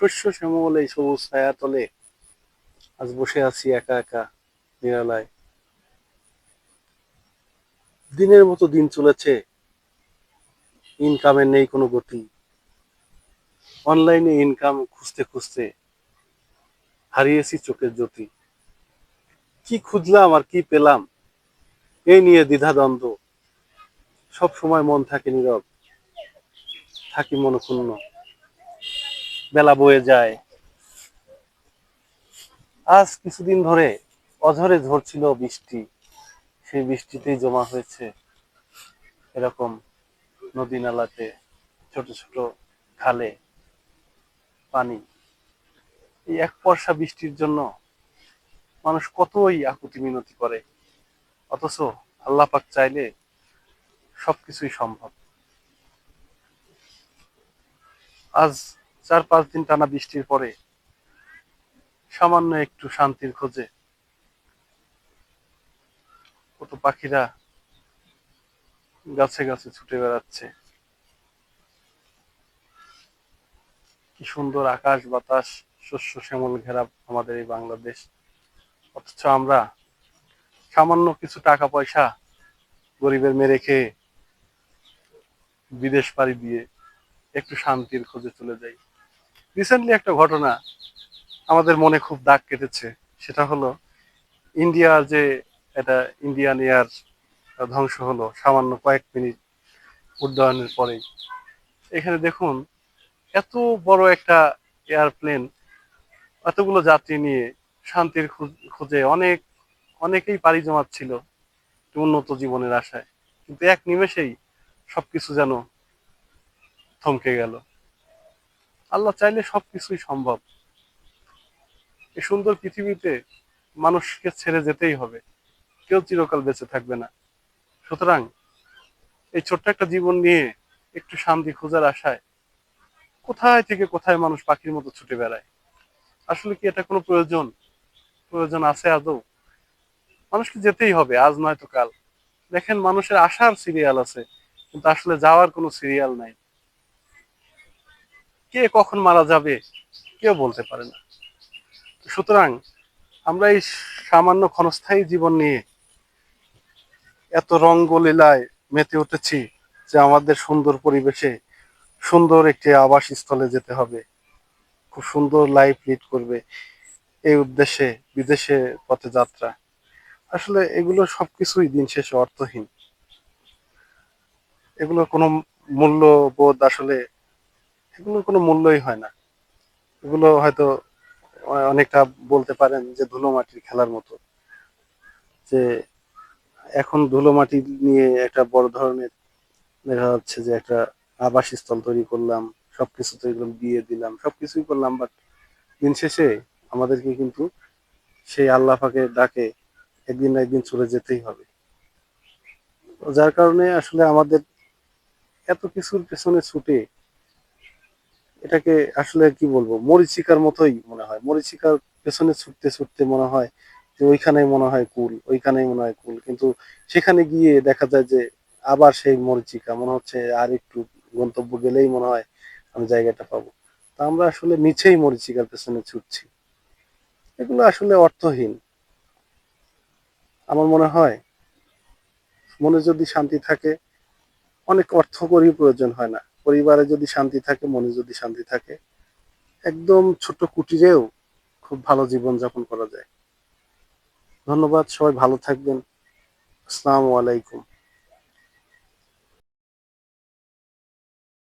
শস্য শ্যামল এই সবুজ ছায়া তলে আজ বসে আছি একা একা নিরালায়। দিনের মতো দিন চলেছে ইনকামের নেই কোনো গতি। অনলাইনে ইনকাম খুঁজতে খুঁজতে হারিয়েছি চোখের জ্যোতি। কি খুঁজলাম আর কি পেলাম এই নিয়ে দ্বিধাদ্বন্দ্ব সব সময় মন থাকে নীরব, থাকি মনক্ষুণ্ণ। বেলা বয়ে যায়। আজ কিছুদিন ধরে অঝরে ঝরছিল বৃষ্টি। সেই বৃষ্টিতেই জমা হয়েছে এরকম নদী নালাতে ছোট ছোট খালে পানি। এই এক বর্ষা বৃষ্টির জন্য মানুষ কতই আকুতি মিনতি করে। অথচ আল্লাহ পাক চাইলে সবকিছুই সম্ভব। আজ চার পাঁচ দিন টানা বৃষ্টির পরে সামান্য একটু শান্তির খোঁজে কত পাখিরা গাছে গাছে ছুটে বেড়াচ্ছে। কি সুন্দর আকাশ, বাতাস, শস্য, শ্যামল ঘেরা আমাদের এই বাংলাদেশ। অথচ আমরা সামান্য কিছু টাকা পয়সা গরিবের মেরে খেয়ে বিদেশ পাড়ি দিয়ে একটু শান্তির খোঁজে চলে যাই। রিসেন্টলি একটা ঘটনা আমাদের মনে খুব দাগ কেটেছে। সেটা হলো ইন্ডিয়ার যে এটা ইন্ডিয়ান এয়ার ধ্বংস হলো সামান্য কয়েক মিনিট উড্ডয়নের পরেই। এখানে দেখুন এত বড় একটা এয়ারপ্লেন এতগুলো যাত্রী নিয়ে শান্তির খোঁজ- অনেক, অনেকেই পাড়ি জমাচ্ছিল উন্নত জীবনের আশায়। কিন্তু এক নিমেষেই সবকিছু যেন থমকে গেল। আল্লাহ চাইলে সবকিছুই সম্ভব। এই সুন্দর পৃথিবীতে মানুষকে ছেড়ে যেতেই হবে। কেউ চিরকাল বেঁচে থাকবে না। সুতরাং এই ছোট্ট একটা জীবন নিয়ে একটু শান্তি খোঁজার আশায় কোথায় থেকে কোথায় মানুষ পাখির মতো ছুটে বেড়ায়? আসলে কি এটা কোনো প্রয়োজন? প্রয়োজন আছে আদৌ? মানুষকে যেতেই হবে, আজ নয়তো কাল। দেখেন মানুষের আসার সিরিয়াল আছে, কিন্তু আসলে যাওয়ার কোনো সিরিয়াল নাই। কে কখন মারা যাবে, কেউ বলতে পারে না। সুতরাং আমরা এই সামান্য ক্ষণস্থায়ী জীবন নিয়ে এত রঙ্গলীলায় মেতে উঠেছি যে আমাদের সুন্দর পরিবেশে সুন্দর একটি আবাসস্থলে যেতে হবে। খুব সুন্দর লাইফ লিড করবে এই উদ্দেশ্যে বিদেশে পথে যাত্রা। আসলে এগুলো সবকিছুই দিন শেষে অর্থহীন। এগুলোর কোনো মূল্যবোধ আসলে এগুলোর কোনো মূল্যই হয় না। এগুলো হয়তো অনেকটা বলতে পারেন যে ধুলো মাটির খেলার মতো। যে এখন ধুলো মাটি নিয়ে একটা বড় ধরনের দেখা যাচ্ছে যে একটা আবাসস্থল তৈরি করলাম, সবকিছু তৈরি করলাম দিয়ে দিলাম, সবকিছুই করলাম বাট দিন শেষে আমাদেরকে কিন্তু সেই আল্লাহ পাকে ডাকে একদিন না একদিন চলে যেতেই হবে। যার কারণে আসলে আমাদের এত কিছুর পেছনে ছুটে এটাকে আসলে কি বলব মরিচিকার মতোই মনে হয়। মরিচিকার পেছনে ছুটতে ছুটতে মনে হয় যে ওইখানে মনে হয় কুল, ওইখানেই মনে হয় কুল। কিন্তু সেখানে গিয়ে দেখা যায় যে আবার সেই মরিচিকা মনে হচ্ছে আর একটু গন্তব্য গেলেই মনে হয় আমি জায়গাটা পাবো। তা আমরা আসলে নিচেই মরিচিকার পেছনে ছুটছি। এগুলো আসলে অর্থহীন। আমার মনে হয় মনে যদি শান্তি থাকে, অনেক অর্থ করি প্রয়োজন হয় না। পরিবারে যদি শান্তি থাকে, মনে যদি শান্তি থাকে, একদম ছোট কুটিরেও খুব ভালো জীবন যাপন করা যায়। ধন্যবাদ, সবাই ভালো থাকবেন। আসসালামু আলাইকুম।